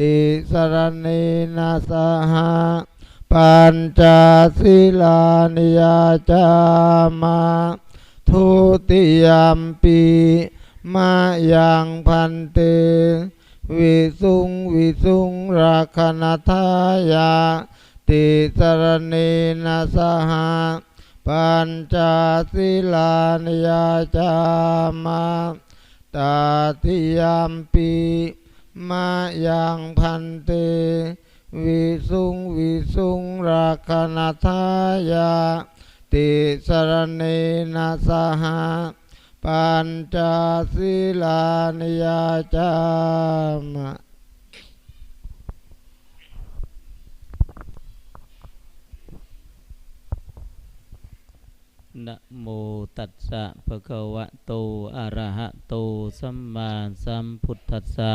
ติสรณีนาสหะปัญจศีลานิยาจามาทุติยมปีมายังพันเต วิสุงวิสุงราคณทายา ติสรณีนาสหะปัญจศีลานิยาจามาตาติยมปี มายังพันเตวิสุงวิสุงราคณทายาติสรณีนาสหะปัญจศีลานิยาจามะนะโมตัสสะภะคะวะโตอะระหะโตสัมมาสัมพุทธัสสะ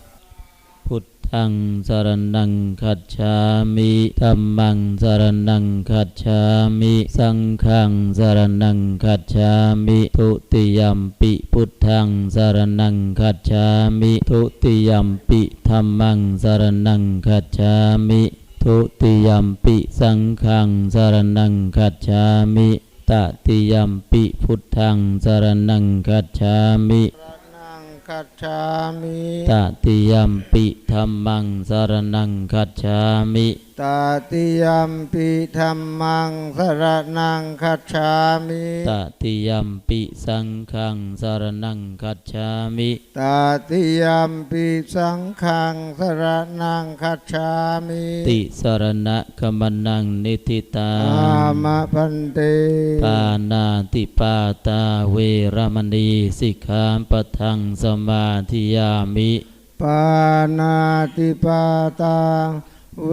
ังสรณังคัจฉามิธัมมังสรณังคัจฉามิ สังฆังสรณังคัจฉามิทุติยัมปิพุทธังสรณังคัจฉามิทุติยัมปิธัมมังสรณังคัจฉามิทุติยัมปิสังฆังสรณังคัจฉามิตติยัมปิพุทธังสรณังคัจฉามิ คัจฉามิตติยัมปิธรรมังสารนังคัจฉามิตาติยมปิธรรมังสรนังคัจฉามิตติยัมปิสังฆังสรณังคัจฉามิตาติยมปิสังฆังสรนังคัจฉามิติสรณะขมนังนิทิตาอามะพันเตปานาติปาตาเวรมณีสิกขาปะทังสมาธิยามิปานาติปาตา เว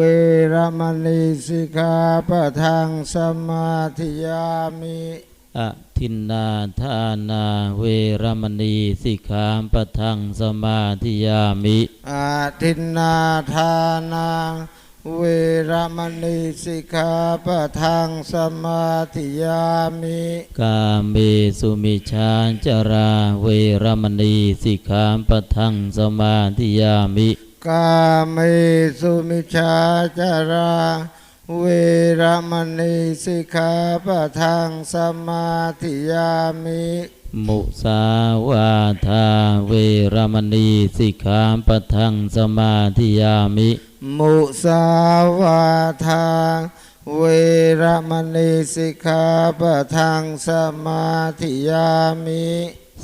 รมณีสิกขาปะทังสมาธิยามิอะทินนาทานาเวรมณีสิกขาปะทังสมาธิยามิอาทินนาทานาเวรมณีสิกขาปะทังสมาธิยามิกาเมสุมิชาจาราเวรมณีสิกขาปะทังสมาธิยามิ กาเมสุมิชาจาราเวรมณีสิกขาปะทังสมาธิยามิมุสาวาทาเวรมณีสิกขาปะทังสมาธิยามิ มุสาวาทาเวรมณีสิกขาปะทังสมาธิยามิ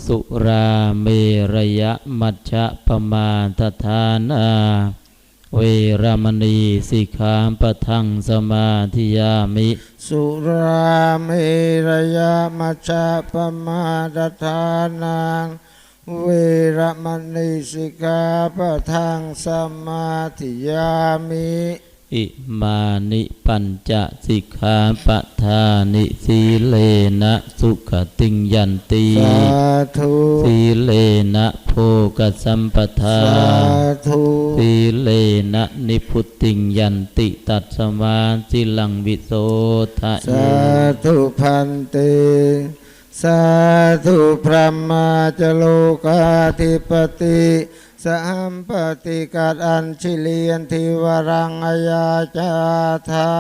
สุราเมรยะมัชฌะปมาทฐานาเวรมณีสิกขาปะทังสมาธิยามิ สุราเมรยามัชฌะปมาดทานังเวรมณีสิกขาปะทังสมาธิยามิ อิมานิปัญจสิกขาปะทานิสีเลนะสุขติงยันติสาธุสีเลนะโภกสัมปทาสาธุสีเลนะนิพุตติงยันติตัสมาจิลังวิโสทะเยสาธุพันเตสาธุพระมาจโลกาธิปติ สัมปติกัดอัญชิเลียนทิวรังอายาจาธา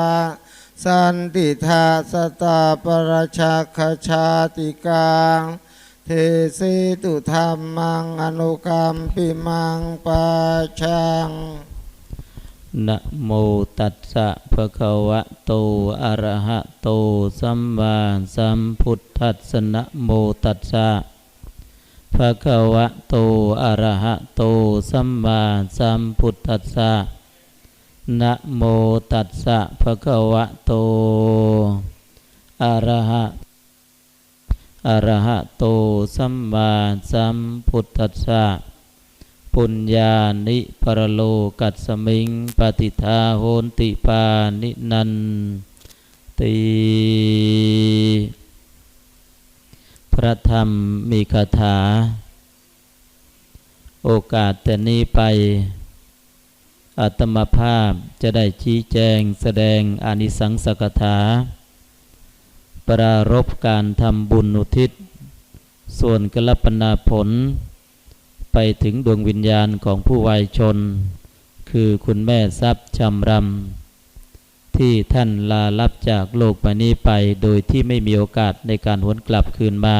สันติทาสตาปรชาคชาติกาเทสิตุธรรมังอนุกรรมปิมังปาชังนะโมตัสสะภะคะวะโตอะระหะโตสัมมาสัมพุทธัสสะนะโมตัสสะ ภะคะวะโต อะระหะโต สัมมาสัมพุทธัสสะ นะโมตัสสะภะคะวะโต อะระหะ อะระหะโต สัมมาสัมพุทธัสสะ ปุญญานิปรโลกัสสมิง ปฏิทาโหนติปานินันติ พระธรรมมีคาถา โอกาสแต่นี้ไปอาตมาภาพจะได้ชี้แจงแสดงอนิสังสกถา ปรารบการทำบุญอุทิศ ส่วนกลปนาผล ไปถึงดวงวิญญาณของผู้วัยชน คือคุณแม่ทรัพย์ชำรำ ที่ท่านลาลับจากโลกไปนี้ไป โดยที่ไม่มีโอกาสในการหวนกลับคืนมา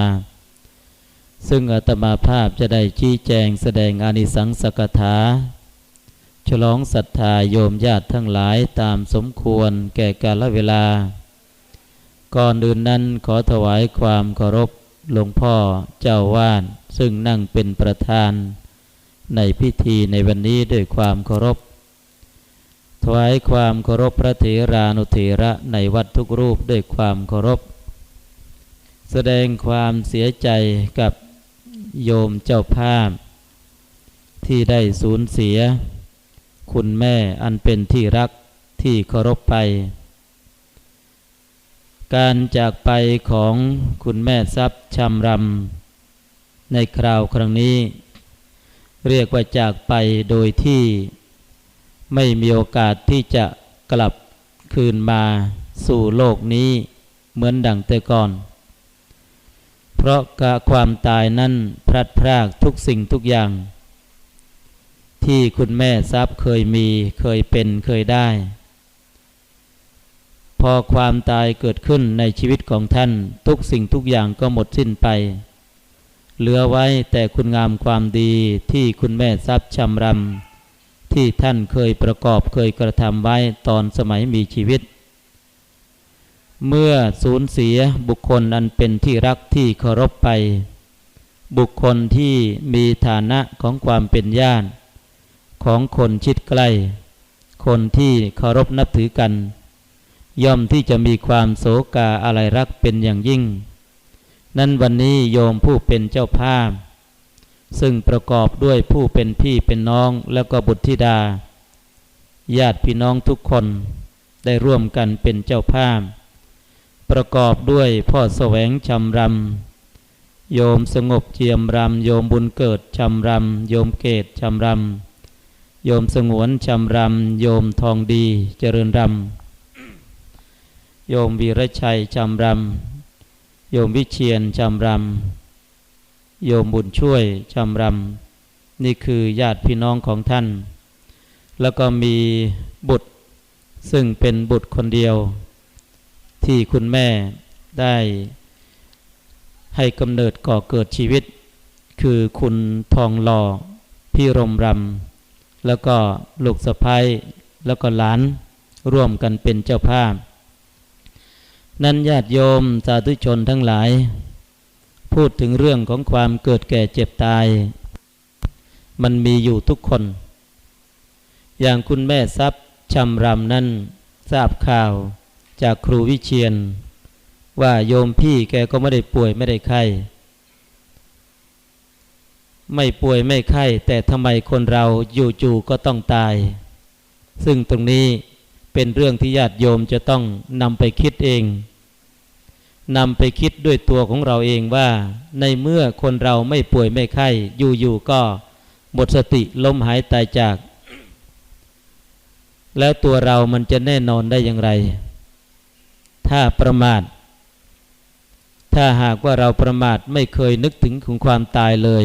ซึ่งอาตมาภาพจะได้ชี้แจงแสดงอานิสังสกถา ฉลองศรัทธาโยมญาติทั้งหลายตามสมควรแก่กาลเวลา ก่อนอื่นนั้นขอถวายความเคารพหลวงพ่อเจ้าวาดซึ่งนั่งเป็นประธาน ในพิธีในวันนี้ด้วยความเคารพ ถวายความเคารพพระเถรานุเถระในวัดทุกรูปด้วยความเคารพ แสดงความเสียใจกับโยมเจ้าภาพ ที่ได้สูญเสีย คุณแม่อันเป็นที่รักที่เคารพไป การจากไปของคุณแม่ทรัพย์ชำรำในคราวครั้งนี้ เรียกว่าจากไปโดยที่ ไม่มีโอกาสที่จะกลับคืนมาสู่โลกนี้เหมือนดังแต่ก่อน เพราะกะความตายนั้นพลัดพรากทุกสิ่งทุกอย่าง ที่คุณแม่ทรัพย์เคยมีเคยเป็นเคยได้ พอความตายเกิดขึ้นในชีวิตของท่านทุกสิ่งทุกอย่างก็หมดสิ้นไป เหลือไว้แต่คุณงามความดีที่คุณแม่ทรัพย์ชำรำ ที่ท่านเคยประกอบเคยกระทำไว้ตอนสมัยมีชีวิต เมื่อสูญเสียบุคคลอันเป็นที่รักที่เคารพไป บุคคลที่มีฐานะของความเป็นญาติของคนชิดใกล้ คนที่เคารพนับถือกัน ย่อมที่จะมีความโศกาอะไรรักเป็นอย่างยิ่ง นั้นวันนี้โยมผู้เป็นเจ้าภาพ ซึ่งประกอบด้วยผู้เป็นพี่เป็นน้องแล้วก็บุตรธิดา ญาติพี่น้องทุกคนได้ร่วมกันเป็นเจ้าภาพ ประกอบด้วยพ่อแสวงชำรำ โยมสงบเจียมรำ โยมบุญเกิดชำรำ โยมเกตชำรำ โยมสงวนชำรำ โยมทองดีเจริญรำ โยมวีรชัยชำรำ โยมวิเชียนชำรำ โยมบุญช่วยชำรำนี่คือญาติพี่น้องของท่าน แล้วก็มีบุตรซึ่งเป็นบุตรคนเดียว ที่คุณแม่ได้ให้กำเนิดก่อเกิดชีวิต คือคุณทองหล่อพี่รมรำแล้วก็ลูกสะพ้ายแล้วก็หลานร่วมกันเป็นเจ้าภาพ นั้นญาติโยมสาธุชนทั้งหลาย พูดถึงเรื่องของความเกิดแก่เจ็บตาย มันมีอยู่ทุกคน อย่างคุณแม่ทรัพย์ชำรำนั้นทราบข่าวจากครูวิเชียน ว่าโยมพี่แกก็ไม่ได้ป่วยไม่ได้ไข้ไม่ป่วยไม่ไข้ แต่ทำไมคนเราอยู่ๆก็ต้องตาย ซึ่งตรงนี้เป็นเรื่องที่ญาติโยมจะต้องนำไปคิดเอง นำไปคิดด้วยตัวของเราเองว่า ในเมื่อคนเราไม่ป่วยไม่ไข้อยู่ๆก็หมดสติล้มหายตายจาก แล้วตัวเรามันจะแน่นอนได้อย่างไร ถ้าประมาท ถ้าหากว่าเราประมาทไม่เคยนึกถึงของความตายเลย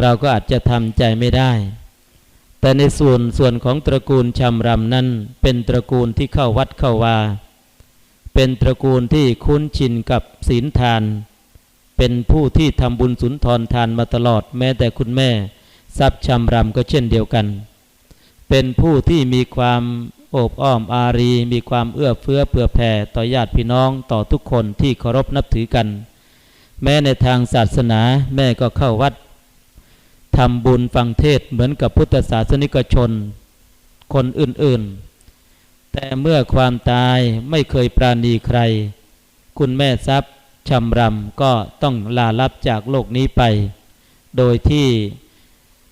เราก็อาจจะทำใจไม่ได้ แต่ในส่วนส่วนของตระกูลชำรำนั้นเป็นตระกูลที่เข้าวัดเข้าวา เป็นตระกูลที่คุ้นชินกับศีลทาน เป็นผู้ที่ทำบุญสุนทรทานมาตลอดแม้แต่คุณแม่ ทรัพย์ชำรำก็เช่นเดียวกัน เป็นผู้ที่มีความโอบอ้อมอารี มีความเอื้อเฟื้อเผื่อแผ่ต่อญาติพี่น้องต่อทุกคนที่เคารพนับถือกัน แม้ในทางศาสนาแม่ก็เข้าวัดทำบุญฟังเทศเหมือนกับพุทธศาสนิกชน คนอื่นๆ แต่เมื่อความตายไม่เคยปราณีใคร คุณแม่ทรัพย์ชำรำก็ต้องลาลับจากโลกนี้ไป โดยที่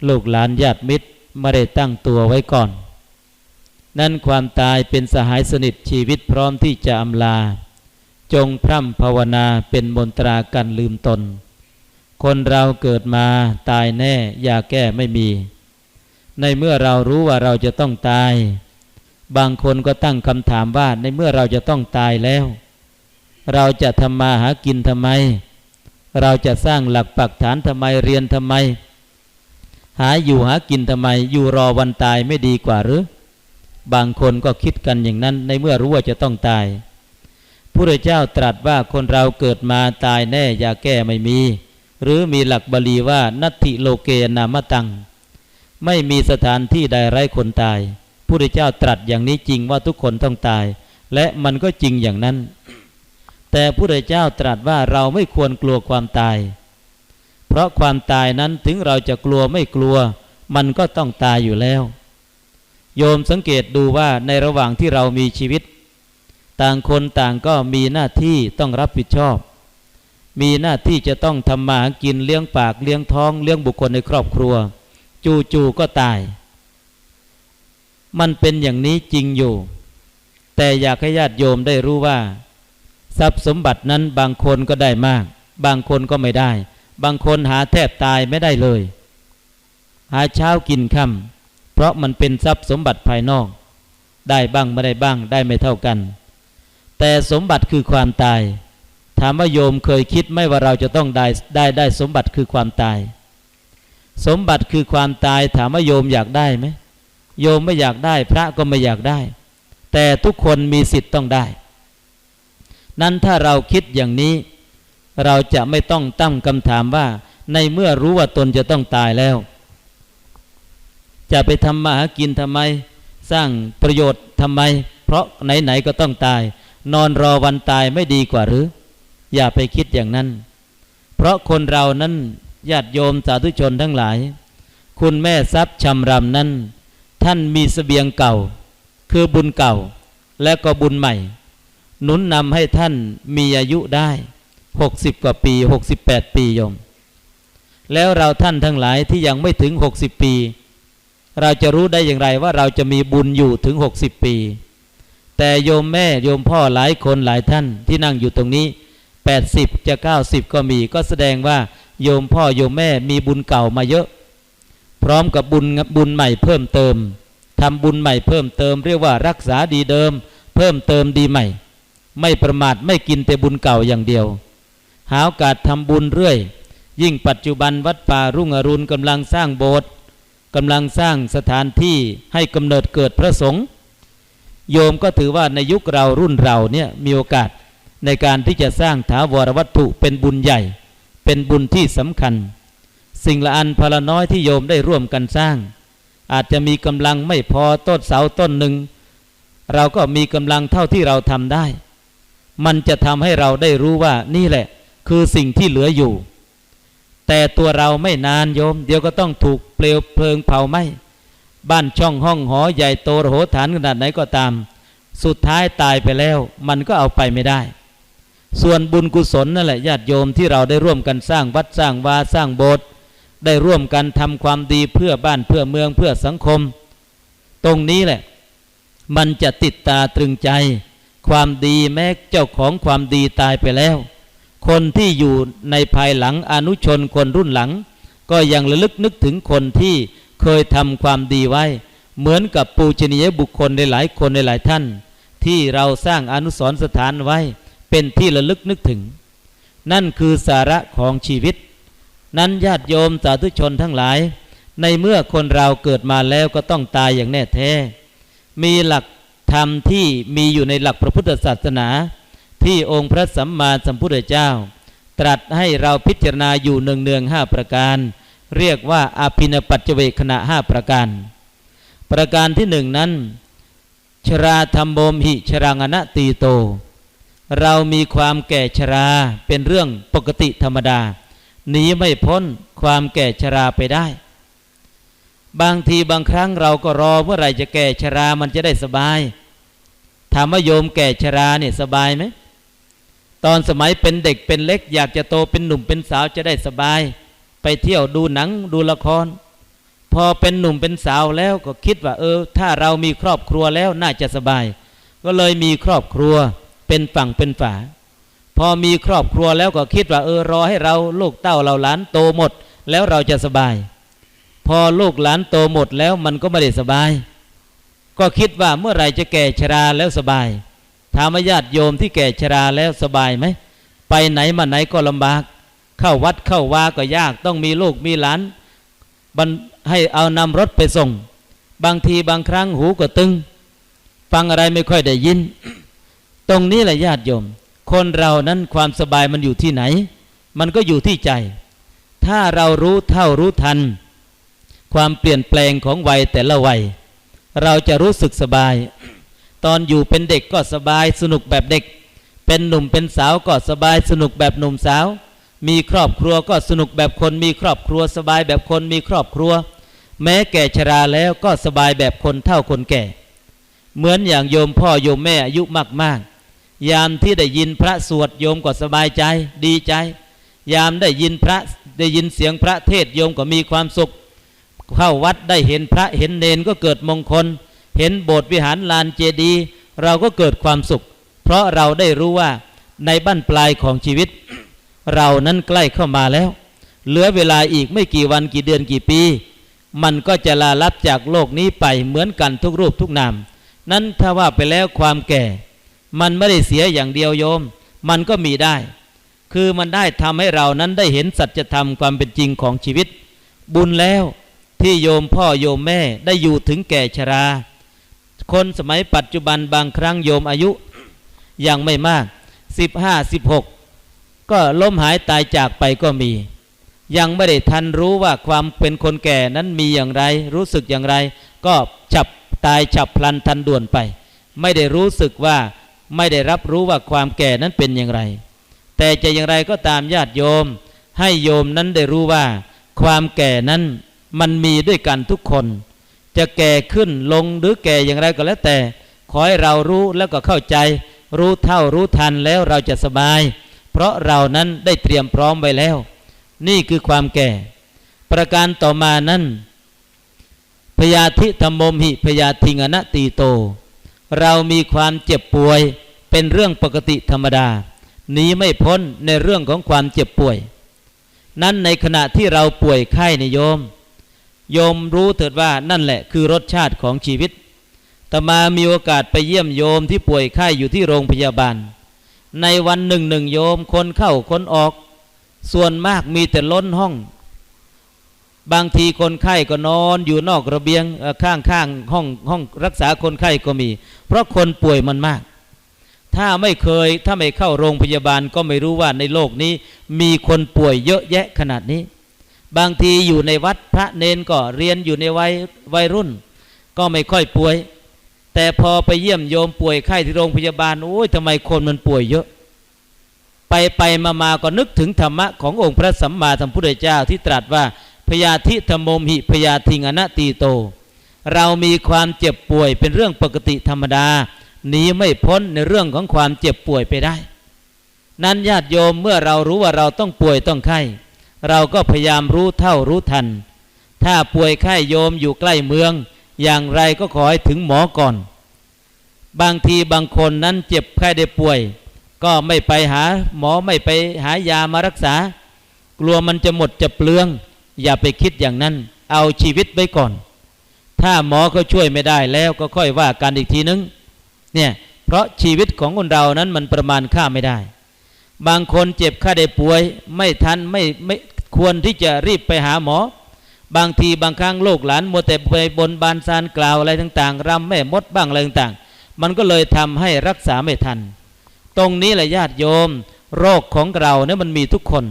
ลูกหลานญาติมิตรไม่ได้ตั้งตัวไว้ก่อน นั่นความตายเป็นสหายสนิทชีวิตพร้อมที่จะอำลา จงพร่ำภาวนาเป็นมนตรากันลืมตน คนเราเกิดมาตายแน่ยาแก้ไม่มี ในเมื่อเรารู้ว่าเราจะต้องตาย บางคนก็ตั้งคำถามว่าในเมื่อเราจะต้องตายแล้ว เราจะทำมาหากินทำไม เราจะสร้างหลักปักฐานทำไมเรียนทำไม หาอยู่หากินทำไม อยู่รอวันตายไม่ดีกว่าหรือ บางคนก็คิดกันอย่างนั้นในเมื่อรู้ว่าจะต้องตายพระเจ้าตรัสว่าคนเราเกิดมาตายแน่ยาแก้ไม่มี หรือมีหลักบาลีว่านัตถิโลเกนามตัง ไม่มีสถานที่ใดไร้คนตาย พระเจ้าตรัสอย่างนี้จริงว่าทุกคนต้องตาย และมันก็จริงอย่างนั้น แต่พระเจ้าตรัสว่าเราไม่ควรกลัวความตาย เพราะความตายนั้นถึงเราจะกลัวไม่กลัว มันก็ต้องตายอยู่แล้ว โยมสังเกตดูว่าในระหว่างที่เรามีชีวิต ต่างคนต่างก็มีหน้าที่ต้องรับผิดชอบ มีหน้าที่จะต้องทำมาหากินเลี้ยงปากเลี้ยงท้องเลี้ยงบุคคลในครอบครัว จู่ๆก็ตาย มันเป็นอย่างนี้จริงอยู่ แต่อยากให้ญาติโยมได้รู้ว่า ทรัพย์สมบัตินั้นบางคนก็ได้มาก บางคนก็ไม่ได้ บางคนหาแทบตายไม่ได้เลย หาเช้ากินค่ำเพราะมันเป็นทรัพย์สมบัติภายนอก ได้บ้างไม่ได้บ้างได้ไม่เท่ากัน แต่สมบัติคือความตาย ถามว่าโยมเคยคิดไหมว่าเราจะต้องได้ได้ได้สมบัติคือความตาย สมบัติคือความตายถามว่าโยมอยากได้ไหม โยมไม่อยากได้ พระก็ไม่อยากได้ แต่ทุกคนมีสิทธิ์ต้องได้ นั้นถ้าเราคิดอย่างนี้ เราจะไม่ต้องตั้งคำถามว่า ในเมื่อรู้ว่าตนจะต้องตายแล้ว จะไปทำมาหากินทำไม สร้างประโยชน์ทำไม เพราะไหนๆก็ต้องตาย นอนรอวันตายไม่ดีกว่าหรือ อย่าไปคิดอย่างนั้น เพราะคนเรานั้นญาติโยมสาธุชนทั้งหลาย คุณแม่ทรัพย์ชำรำนั้น ท่านมีสเสบียงเก่า คือบุญเก่า และก็บุญใหม่ หนุนนำให้ท่านมีอายุได้หกสิบกว่าปีหกสิบแปดปีโยม แล้วเราท่านทั้งหลายที่ยังไม่ถึงหกสิบปี เราจะรู้ได้อย่างไรว่าเราจะมีบุญอยู่ถึงหกสิบปี แต่โยมแม่โยมพ่อหลายคนหลายท่านที่นั่งอยู่ตรงนี้แปดสิบจะเก้าสิบก็มี ก็แสดงว่าโยมพ่อโยมแม่มีบุญเก่ามาเยอะ พร้อมกับบุญบุญใหม่เพิ่มเติมทำบุญใหม่เพิ่มเติม เรียกว่ารักษาดีเดิม เพิ่มเติมดีใหม่ ไม่ประมาทไม่กินแต่บุญเก่าอย่างเดียว หาโอกาสทำบุญเรื่อย ยิ่งปัจจุบันวัดป่ารุ่งอรุณกำลังสร้างโบสถ์กำลังสร้างสถานที่ให้กำเนิดเกิดพระสงฆ์โยมก็ถือว่าในยุคเรารุ่นเราเนี่ยมีโอกาสในการที่จะสร้างถาวรวัตถุเป็นบุญใหญ่ เป็นบุญที่สำคัญ สิ่งละอันพละน้อยที่โยมได้ร่วมกันสร้าง อาจจะมีกำลังไม่พอต้นเสาต้นหนึ่ง เราก็มีกำลังเท่าที่เราทำได้ มันจะทำให้เราได้รู้ว่านี่แหละ คือสิ่งที่เหลืออยู่ แต่ตัวเราไม่นานโยม เดี๋ยวก็ต้องถูกเปลวเพลิงเผาไหม้บ้านช่องห้องหอใหญ่โตโหฐานขนาดไหนก็ตาม สุดท้ายตายไปแล้ว มันก็เอาไปไม่ได้ ส่วนบุญกุศลนั่นแหละญาติโยมที่เราได้ร่วมกันสร้างวัดสร้างวาสร้างโบสถ์ ได้ร่วมกันทำความดีเพื่อบ้านเพื่อเมืองเพื่อสังคม ตรงนี้แหละ มันจะติดตาตรึงใจ ความดีแม้เจ้าของความดีตายไปแล้ว คนที่อยู่ในภายหลังอนุชนคนรุ่นหลัง ก็ยังระลึกนึกถึงคนที่เคยทำความดีไว้ เหมือนกับปูชนียบุคคลในหลายคนในหลายท่าน ที่เราสร้างอนุสรณ์สถานไว้ เป็นที่ระลึกนึกถึง นั่นคือสาระของชีวิต นั้นญาติโยมสาธุชนทั้งหลาย ในเมื่อคนเราเกิดมาแล้วก็ต้องตายอย่างแน่แท้ มีหลักธรรมที่มีอยู่ในหลักพระพุทธศาสนา ที่องค์พระสัมมาสัมพุทธเจ้า ตรัสให้เราพิจารณาอยู่เนืองเนืองห้าประการ เรียกว่าอาภินปัจเจเวคณะห้าประการ ประการที่หนึ่งนั้น ชราธรรมโมมหิชรังอนะตีโต เรามีความแก่ชราเป็นเรื่องปกติธรรมดา หนีไม่พ้นความแก่ชราไปได้ บางทีบางครั้งเราก็รอเมื่อไหร่จะแก่ชรามันจะได้สบายถามว่าโยมแก่ชราเนี่ยสบายไหมตอนสมัยเป็นเด็กเป็นเล็ก อยากจะโตเป็นหนุ่มเป็นสาวจะได้สบาย ไปเที่ยวดูหนังดูละคร พอเป็นหนุ่มเป็นสาวแล้วก็คิดว่า เออ ถ้าเรามีครอบครัวแล้วน่าจะสบาย ก็เลยมีครอบครัวเป็นฝั่งเป็นฝา พอมีครอบครัวแล้วก็คิดว่าเออรอให้เราลูกเต้าเราหลานโตหมด แล้วเราจะสบาย พอลูกหลานโตหมดแล้วมันก็ไม่ได้สบาย ก็คิดว่าเมื่อไรจะแก่ชราแล้วสบายถามญาติโยมที่แก่ชราแล้วสบายไหมไปไหนมาไหนก็ลำบาก เข้าวัดเข้าวาก็ยากต้องมีลูกมีหลานบันให้เอานำรถไปส่ง บางทีบางครั้งหูก็ตึง ฟังอะไรไม่ค่อยได้ยิน ตรงนี้แหละญาติโยม คนเรานั้นความสบายมันอยู่ที่ไหน มันก็อยู่ที่ใจ ถ้าเรารู้เท่ารู้ทัน ความเปลี่ยนแปลงของวัยแต่ละวัย เราจะรู้สึกสบาย ตอนอยู่เป็นเด็กก็สบายสนุกแบบเด็ก เป็นหนุ่มเป็นสาวก็สบายสนุกแบบหนุ่มสาว มีครอบครัวก็สนุกแบบคนมีครอบครัว สบายแบบคนมีครอบครัว แม้แก่ชราแล้วก็สบายแบบคนเท่าคนแก่ เหมือนอย่างโยมพ่อโยมแม่อายุมากๆ ยามที่ได้ยินพระสวดโยมก็สบายใจดีใจ ยามได้ยินพระได้ยินเสียงพระเทศโยมก็มีความสุข เข้าวัดได้เห็นพระเห็นเนนก็เกิดมงคล เห็นโบสถ์วิหารลานเจดีย์เราก็เกิดความสุข เพราะเราได้รู้ว่าในบั้นปลายของชีวิต เรานั้นใกล้เข้ามาแล้ว เหลือเวลาอีกไม่กี่วันกี่เดือนกี่ปี มันก็จะลาลับจากโลกนี้ไปเหมือนกันทุกรูปทุกนามนั้นถ้าว่าไปแล้วความแก่ มันไม่ได้เสียอย่างเดียวโยม มันก็มีได้ คือมันได้ทำให้เรานั้นได้เห็นสัจธรรมความเป็นจริงของชีวิต บุญแล้วที่โยมพ่อโยมแม่ได้อยู่ถึงแก่ชรา คนสมัยปัจจุบันบางครั้งโยมอายุ ยังไม่มาก 15 16 ก็ล้มหายตายจากไปก็มี ยังไม่ได้ทันรู้ว่าความเป็นคนแก่นั้นมีอย่างไร รู้สึกอย่างไร ก็ฉับตายฉับพลันทันด่วนไป ไม่ได้รู้สึกว่า ไม่ได้รับรู้ว่าความแก่นั้นเป็นอย่างไร แต่จะอย่างไรก็ตามญาติโยม ให้โยมนั้นได้รู้ว่า ความแก่นั้นมันมีด้วยกันทุกคน จะแก่ขึ้นลงหรือแก่อย่างไรก็แล้วแต่ ขอให้เรารู้แล้วก็เข้าใจ รู้เท่ารู้ทันแล้วเราจะสบาย เพราะเรานั้นได้เตรียมพร้อมไว้แล้ว นี่คือความแก่ ประการต่อมานั้นพยาธิธรรมมหิพยาธิงอนะตีโต เรามีความเจ็บป่วยเป็นเรื่องปกติธรรมดาหนีไม่พ้นในเรื่องของความเจ็บป่วย นั้นในขณะที่เราป่วยไข้ในโยม โยมรู้เถิดว่านั่นแหละคือรสชาติของชีวิตแต่มามีโอกาสไปเยี่ยมโยมที่ป่วยไข้อยู่ที่โรงพยาบาล ในวันหนึ่งหนึ่งโยมคนเข้าคนออก ส่วนมากมีแต่ล้นห้อง บางทีคนไข้ก็นอนอยู่นอกระเบียงข้างข้างห้องห้องรักษาคนไข้ก็มี เพราะคนป่วยมันมาก ถ้าไม่เคยถ้าไม่เข้าโรงพยาบาลก็ไม่รู้ว่าในโลกนี้ มีคนป่วยเยอะแยะขนาดนี้ บางทีอยู่ในวัดพระเนนก็เรียนอยู่ในวัยวัยรุ่น ก็ไม่ค่อยป่วย แต่พอไปเยี่ยมโยมป่วยไข้ที่โรงพยาบาลโอ้ยทำไมคนมันป่วยเยอะไปไปมามาก็นึกถึงธรรมะขององค์พระสัมมาสัมพุทธเจ้าที่ตรัสว่า ยาธิธรรมมหิพยาธิงอนตีโต เรามีความเจ็บป่วยเป็นเรื่องปกติธรรมดาหนีไม่พ้นในเรื่องของความเจ็บป่วยไปได้ นั้นญาติโยมเมื่อเรารู้ว่าเราต้องป่วยต้องไข้ เราก็พยายามรู้เท่ารู้ทัน ถ้าป่วยไข้โยมอยู่ใกล้เมือง อย่างไรก็ขอให้ถึงหมอก่อน บางทีบางคนนั้นเจ็บไข้ได้ป่วย ก็ไม่ไปหาหมอไม่ไปหายามารักษา กลัวมันจะหมดจะเปลือง อย่าไปคิดอย่างนั้น เอาชีวิตไว้ก่อน ถ้าหมอเขาช่วยไม่ได้แล้วก็ค่อยว่ากันอีกทีนึงเนี่ยเพราะชีวิตของคนเรานั้นมันประมาณค่าไม่ได้ บางคนเจ็บไข้ได้ป่วย ไม่ทันไม่ไม่ควรที่จะรีบไปหาหมอ บางทีบางครั้งโรคหลานมัวแต่ไปบนบานซานกล่าวอะไรต่างๆรำแม่มดบ้างอะไรต่างๆ มันก็เลยทำให้รักษาไม่ทัน ตรงนี้แหละญาติโยม โรคของเราเนี่ยมันมีทุกคน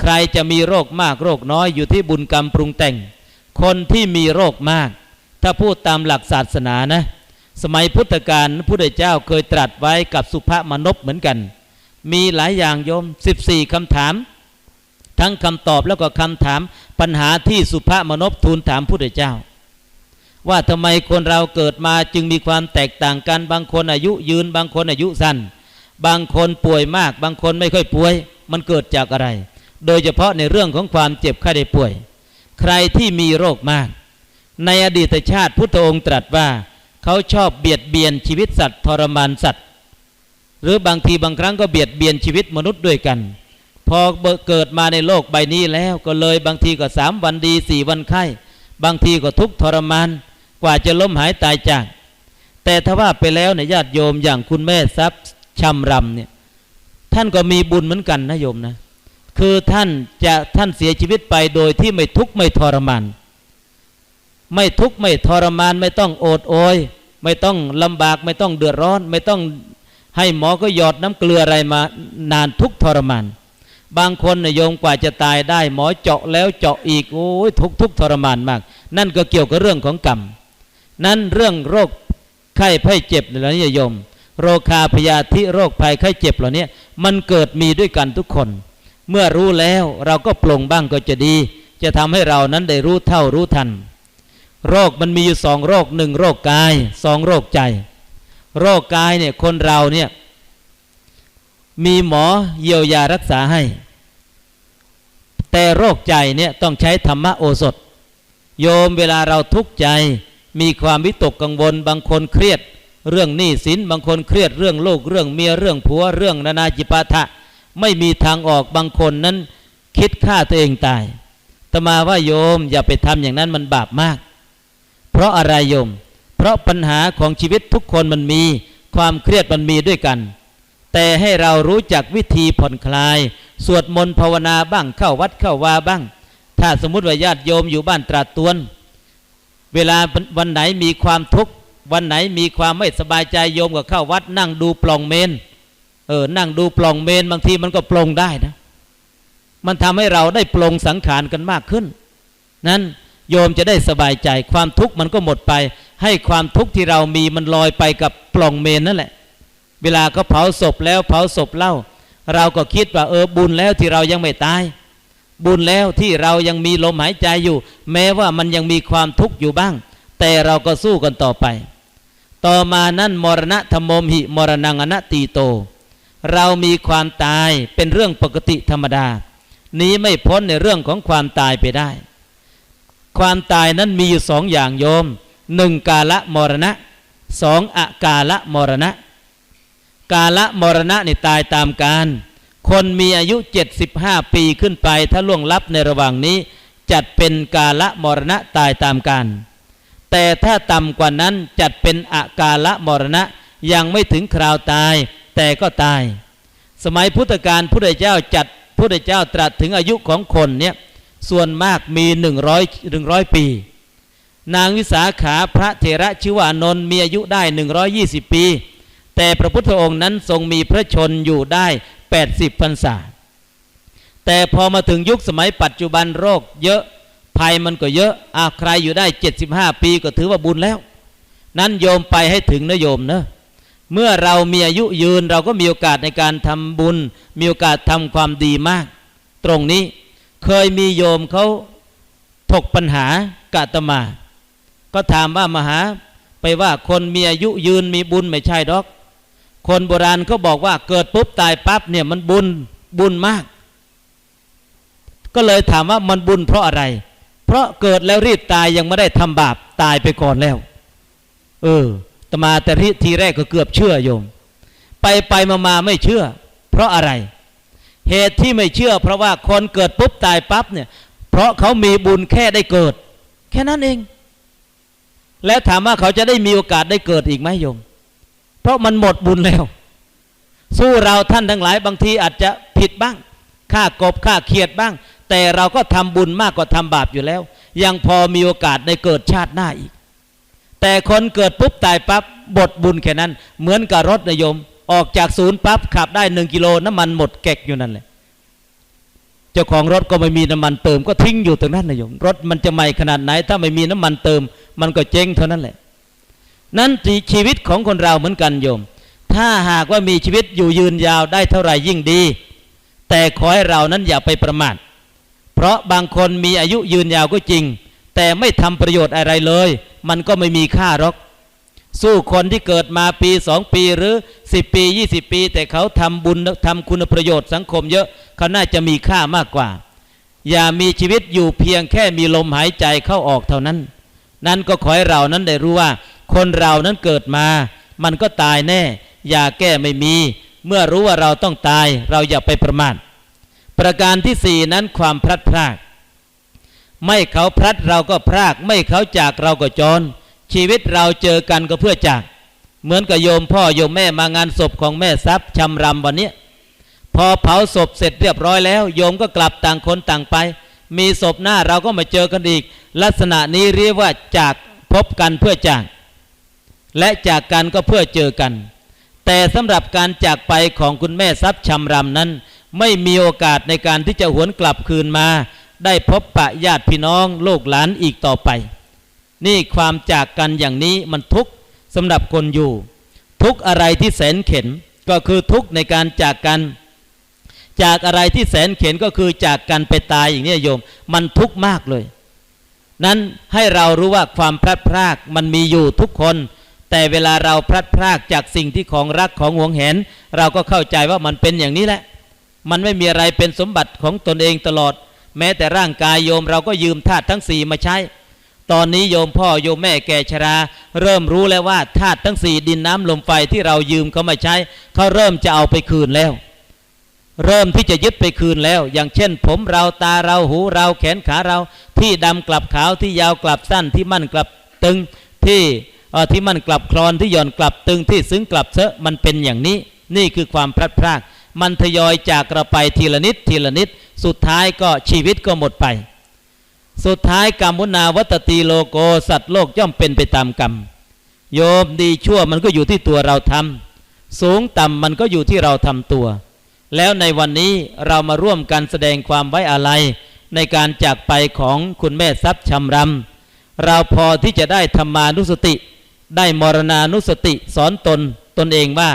ใครจะมีโรคมากโรคน้อยอยู่ที่บุญกรรมปรุงแต่ง คนที่มีโรคมาก ถ้าพูดตามหลักศาสนานะ สมัยพุทธกาลพระพุทธเจ้าเคยตรัสไว้กับสุภมนพเหมือนกัน มีหลายอย่างโยม 14คำถาม ทั้งคำตอบแล้วก็คำถามปัญหาที่สุภมนพทูลถามพระพุทธเจ้า ว่าทำไมคนเราเกิดมาจึงมีความแตกต่างกันบางคนอายุยืนบางคนอายุสั้น บางคนป่วยมาก บางคนไม่ค่อยป่วย มันเกิดจากอะไร โดยเฉพาะในเรื่องของความเจ็บไข้ได้ป่วย ใครที่มีโรคมาก ในอดีตชาติพุทธองค์ตรัสว่า เขาชอบเบียดเบียนชีวิตสัตว์ทรมานสัตว์ หรือบางทีบางครั้งก็เบียดเบียนชีวิตมนุษย์ด้วยกัน พอเกิดมาในโลกใบนี้แล้วก็เลยบางทีก็สามวันดีสี่วันไข้บางทีก็ทุกทรมานกว่าจะล้มหายตายจาก แต่ถ้าว่าไปแล้วเนี่ยญาติโยมอย่างคุณแม่ทรัพย์ชำรำเนี่ยท่านก็มีบุญเหมือนกันนะโยมนะ คือท่านจะท่านเสียชีวิตไปโดยที่ไม่ทุกข์ไม่ทรมาน ไม่ทุกข์ไม่ทรมานไม่ต้องโอดโอย ไม่ต้องลำบากไม่ต้องเดือดร้อน ไม่ต้องให้หมอก็หยอดน้ำเกลืออะไรมานานทุกข์ทรมาน บางคนนยโยมกว่าจะตายได้ หมอเจาะแล้วเจาะอีกโอ้ยทุกทุกทรมานมาก นั่นก็เกี่ยวกับเรื่องของกรรม นั่นเรื่องโรคไข้ไข้เจ็บเหล่านี้โยม โรคาพยาธิโรคภัยไข้เจ็บเหล่านี้มันเกิดมีด้วยกันทุกคน เมื่อรู้แล้วเราก็ปลงบ้างก็จะดี จะทำให้เรานั้นได้รู้เท่ารู้ทัน โรคมันมีอยู่สองโรคหนึ่งโรคกายสองโรคใจ โรคกายเนี่ยคนเราเนี่ยมีหมอเยียวยารักษาให้ แต่โรคใจเนี่ยต้องใช้ธรรมโอสถ โยมเวลาเราทุกข์ใจ มีความวิตกกังวลบางคนเครียด เรื่องหนี้สินบางคนเครียดเรื่องโลกเรื่องเมียเรื่องผัวเรื่องนานาจิปาถะ ไม่มีทางออกบางคนนั้น คิดฆ่าตัวเองตายตมาว่าโยมอย่าไปทำอย่างนั้นมันบาปมาก เพราะอะไรโยม เพราะปัญหาของชีวิตทุกคนมันมี ความเครียดมันมีด้วยกัน แต่ให้เรารู้จักวิธีผ่อนคลาย สวดมนต์ภาวนาบ้างเข้าวัดเข้าวาบ้าง ถ้าสมมติว่าญาติโยมอยู่บ้านตราตวน เวลาวันไหนมีความทุกข์วันไหนมีความไม่สบายใจโยมก็เข้าวัดนั่งดูปล่องเมน ออนั่งดูปล่องเมนบางทีมันก็ปลงได้นะ มันทำให้เราได้ปลงสังขารกันมากขึ้น นั้นโยมจะได้สบายใจ ความทุกข์มันก็หมดไป ให้ความทุกข์ที่เรามีมันลอยไปกับปล่องเมนนั่นแหละ เวลาก็เผาศพแล้วเผาศพเล่า เราก็คิดว่าเออบุญแล้วที่เรายังไม่ตาย บุญแล้วที่เรายังมีลมหายใจอยู่ แม้ว่ามันยังมีความทุกข์อยู่บ้าง แต่เราก็สู้กันต่อไป ต่อมานั่นมรณะธรรมมหิมรณังอนัตตีโต เรามีความตายเป็นเรื่องปกติธรรมดา นี้ไม่พ้นในเรื่องของความตายไปได้ ความตายนั้นมีอยู่สองอย่างโยมหนึ่งกาละมรณะสองอากาละมรณะ กาละมรณะนี่ตายตามการ คนมีอายุ 75 ปีขึ้นไป ถ้าล่วงลับในระหว่างนี้ จัดเป็นกาละมรณะตายตามการแต่ถ้าต่ำกว่านั้นจัดเป็นอากาละมรณะยังไม่ถึงคราวตาย แต่ก็ตาย สมัยพุทธกาลพุทธเจ้าจัดพุทธเจ้าตรัสถึงอายุของคนเนี่ยส่วนมากมีหนึ่งร้อยหนึ่งร้อยปี นางวิสาขาพระเถระชื่อว่านนท์มีอายุได้หนึ่งร้อยี่สิบปี แต่พระพุทธองค์นั้นทรงมีพระชนอยู่ได้แปดสิบพรรษา แต่พอมาถึงยุคสมัยปัจจุบันโรคเยอะภัยมันก็เยอะอาใครอยู่ได้เจ็ดสิบห้าปีก็ถือว่าบุญแล้ว นั้นโยมไปให้ถึงนะโยมเนะ เมื่อเรามีอายุยืนเราก็มีโอกาสในการทำบุญ มีโอกาสทำความดีมาก ตรงนี้เคยมีโยมเขาถกปัญหากาตมา ก็ถามว่ามหาไปว่าคนมีอายุยืนมีบุญไม่ใช่ดอก คนโบราณเขาบอกว่าเกิดปุ๊บตายปั๊บเนี่ยมันบุญบุญมาก ก็เลยถามว่ามันบุญเพราะอะไร เพราะเกิดแล้วรีบตายยังไม่ได้ทำบาปตายไปก่อนแล้ว เออ ตมาแต่ทีแรกก็เกือบเชื่อโยม ไปไปมามาไม่เชื่อ เพราะอะไร เหตุที่ไม่เชื่อ เพราะว่าคนเกิดปุ๊บตายปั๊บเนี่ย เพราะเขามีบุญแค่ได้เกิด แค่นั้นเอง แล้วถามว่าเขาจะได้มีโอกาสได้เกิดอีกไหมโยม เพราะมันหมดบุญแล้ว สู้เราท่านทั้งหลายบางทีอาจจะผิดบ้างฆ่ากบฆ่าเขียดบ้าง แต่เราก็ทำบุญมากกว่าทำบาปอยู่แล้ว ยังพอมีโอกาสได้เกิดชาติหน้าอีก แต่คนเกิดปุ๊บตายปั๊บบทบุญแค่นั้น เหมือนกับรถนายม ออกจากศูนย์ปั๊บขับได้หนึ่งกิโลน้ำมันหมดแกกอยู่นั่นแหละเจ้าของรถก็ไม่มีน้ำมันเติมก็ทิ้งอยู่ตรงนั้นนายม รถมันจะใหม่ขนาดไหน ถ้าไม่มีน้ำมันเติม มันก็เจ๊งเท่านั้นแหละ นั้นชีวิตของคนเราเหมือนกันโยม ถ้าหากว่ามีชีวิตอยู่ยืนยาวได้เท่าไหร่ยิ่งดี แต่ขอให้เรานั้นอย่าไปประมาทเพราะบางคนมีอายุยืนยาวก็จริง แต่ไม่ทำประโยชน์อะไรเลย มันก็ไม่มีค่าหรอก สู้คนที่เกิดมาปีสองปีหรือสิบปียี่สิบปี แต่เขาทำบุญทำคุณประโยชน์สังคมเยอะเขาน่าจะมีค่ามากกว่า อย่ามีชีวิตอยู่เพียงแค่มีลมหายใจเข้าออกเท่านั้น นั่นก็ขอให้เรานั้นได้รู้ว่า คนเรานั้นเกิดมา มันก็ตายแน่ อย่าแก้ไม่มี เมื่อรู้ว่าเราต้องตาย เราอย่าไปประมาทประการที่สี่นั้นความพลัดพราก ไม่เขาพลัดเราก็พราก ไม่เขาจากเราก็จร ชีวิตเราเจอกันก็เพื่อจาก เหมือนกับโยมพ่อโยมแม่มางานศพของแม่ทรัพย์ชำรำวันนี้พอเผาศพเสร็จเรียบร้อยแล้ว โยมก็กลับต่างคนต่างไป มีศพหน้าเราก็มาเจอกันอีก ลักษณะนี้เรียกว่าจากพบกันเพื่อจาก และจากกันก็เพื่อเจอกัน แต่สำหรับการจากไปของคุณแม่ทรัพย์ชำรำนั้น ไม่มีโอกาสในการที่จะหวนกลับคืนมา ได้พบปะญาติพี่น้องโลกหลานอีกต่อไป นี่ความจากกันอย่างนี้มันทุกข์สำหรับคนอยู่ ทุกอะไรที่แสนเข็นก็คือทุกข์ในการจากกัน จากอะไรที่แสนเข็นก็คือจากกันไปตายอย่างนี้โยม มันทุกข์มากเลย นั้นให้เรารู้ว่าความพลัดพรากมันมีอยู่ทุกคน แต่เวลาเราพลัดพรากจากสิ่งที่ของรักของหวงแหน เราก็เข้าใจว่ามันเป็นอย่างนี้แหละ มันไม่มีอะไรเป็นสมบัติของตนเองตลอด แม้แต่ร่างกายโยมเราก็ยืมธาตุทั้งสี่มาใช้ ตอนนี้โยมพ่อโยมแม่แก่ชรา เริ่มรู้แล้วว่าธาตุทั้งสี่ดินน้ำลมไฟที่เรายืมเขามาใช้เขาเริ่มจะเอาไปคืนแล้ว เริ่มที่จะยึดไปคืนแล้ว อย่างเช่น ผมเราตาเราหูเราแขนขาเรา ที่ดำกลับขาวที่ยาวกลับสั้นที่มั่นกลับตึงที่ที่มั่นกลับคลอนที่หย่อนกลับตึงที่ซึ้งกลับเซอะมันเป็นอย่างนี้ นี่คือความพลัดพราก มันทยอยจากเราไปทีละนิดทีละนิด สุดท้ายก็ชีวิตก็หมดไป สุดท้ายกรรมุนาวัตตีโลโกสัตว์โลกย่อมเป็นไปตามกรรม โยมดีชั่วมันก็อยู่ที่ตัวเราทำสูงต่ำมันก็อยู่ที่เราทำตัว แล้วในวันนี้เรามาร่วมกันแสดงความไว้อาลัยในการจากไปของคุณแม่ทรัพย์ชำรำเราพอที่จะได้ธรรมานุสติ ได้มรณานุสติสอนตนตนเองว่า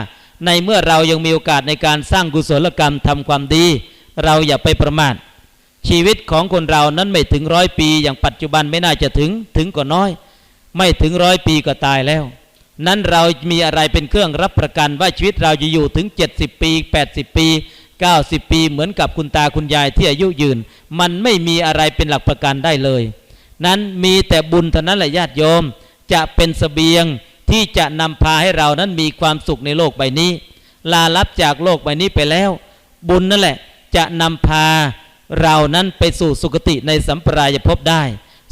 ในเมื่อเรายังมีโอกาสในการสร้างกุศลกรรมทำความดี เราอย่าไปประมาทชีวิตของคนเรานั้นไม่ถึงร้อยปี อย่างปัจจุบันไม่น่าจะถึงถึงก็น้อย ไม่ถึงร้อยปีก็ตายแล้ว นั้นเรามีอะไรเป็นเครื่องรับประกันว่าชีวิตเราจะอยู่ถึง 70 ปี 80 ปี 90 ปีเหมือนกับคุณตาคุณยายที่อายุยืน มันไม่มีอะไรเป็นหลักประกันได้เลย นั้นมีแต่บุญเท่านั้นแหละญาติโยม จะเป็นสเสบียง ที่จะนำพาให้เรานั้นมีความสุขในโลกใบนี้ ลาลับจากโลกใบนี้ไปแล้ว บุญนั่นแหละจะนำพาเรานั้นไปสู่สุคติในสัมปรายภพได้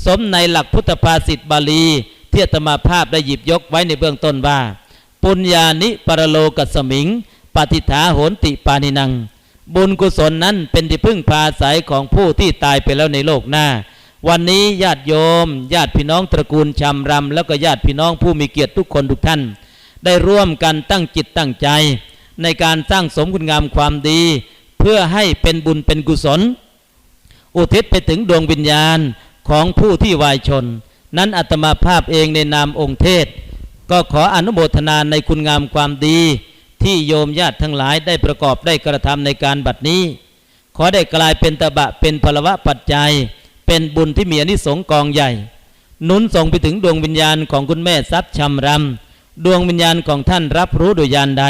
สมในหลักพุทธภาษิตบาลีที่อาตมาภาพได้หยิบยกไว้ในเบื้องต้นว่า ปุญญานิปรโลกัสสมิง ปฏิฐาโหนติปานินัง บุญกุศลนั้นเป็นที่พึ่งพาอาศัยของผู้ที่ตายไปแล้วในโลกหน้า วันนี้ญาติโยม ญาติพี่น้องตระกูลชำรำแล้วก็ญาติพี่น้องผู้มีเกียรติทุกคนทุกท่าน ได้ร่วมกันตั้งจิตตั้งใจ ในการสร้างสมคุณงามความดี เพื่อให้เป็นบุญเป็นกุศล อุทิศไปถึงดวงวิญญาณของผู้ที่วายชน นั้นอาตมาภาพเองในนามองค์เทศ ก็ขออนุโมทนาในคุณงามความดี ที่โยมญาติทั้งหลายได้ประกอบได้กระทำในการบัดนี้ ขอได้กลายเป็นตบะเป็นพลวะปัจจัย เป็นบุญที่มีอนิสงส์กองใหญ่หนุนส่งไปถึงดวงวิญญาณของคุณแม่ทรัพย์ชำรำดวงวิญญาณของท่านรับรู้โดยยานใด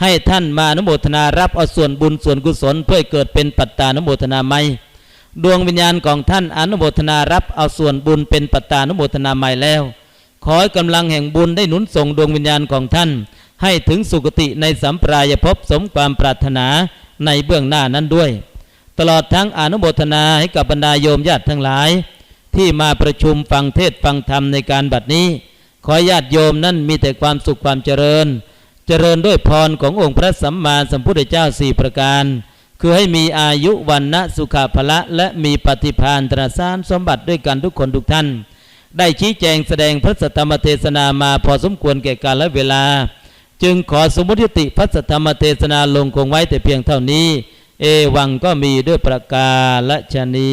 ให้ท่านมาอนุโมทนารับเอาส่วนบุญส่วนกุศลเพื่อเกิดเป็นปัตตานุโมทนาไม่ดวงวิญญาณของท่านอนุโมทนารับเอาส่วนบุญเป็นปัตตานุโมทนาใหม่แล้ว ขอให้กำลังแห่งบุญได้หนุนส่งดวงวิญญาณของท่าน ให้ถึงสุคติในสัมปรายภพสมความปรารถนาในเบื้องหน้านั้นด้วย ตลอดทั้งอนุโมทนาให้กับบรรดาโยมญาติทั้งหลาย ที่มาประชุมฟังเทศฟังธรรมในการบัดนี้ ขอญาติโยมนั้นมีแต่ความสุขความเจริญ เจริญด้วยพรขององค์พระสัมมาสัมพุทธเจ้าสี่ประการ คือให้มีอายุวันนะสุขภละและมีปฏิภาณตราสารสมบัติด้วยกันทุกคนทุกท่าน ได้ชี้แจงแสดงพระสัทธรรมเทศนามาพอสมควรแก่กาลและเวลา จึงขอสมมติพระสัทธรรมเทศนาลงคงไว้แต่เพียงเท่านี้ เอวังก็มีด้วยประกาศชนี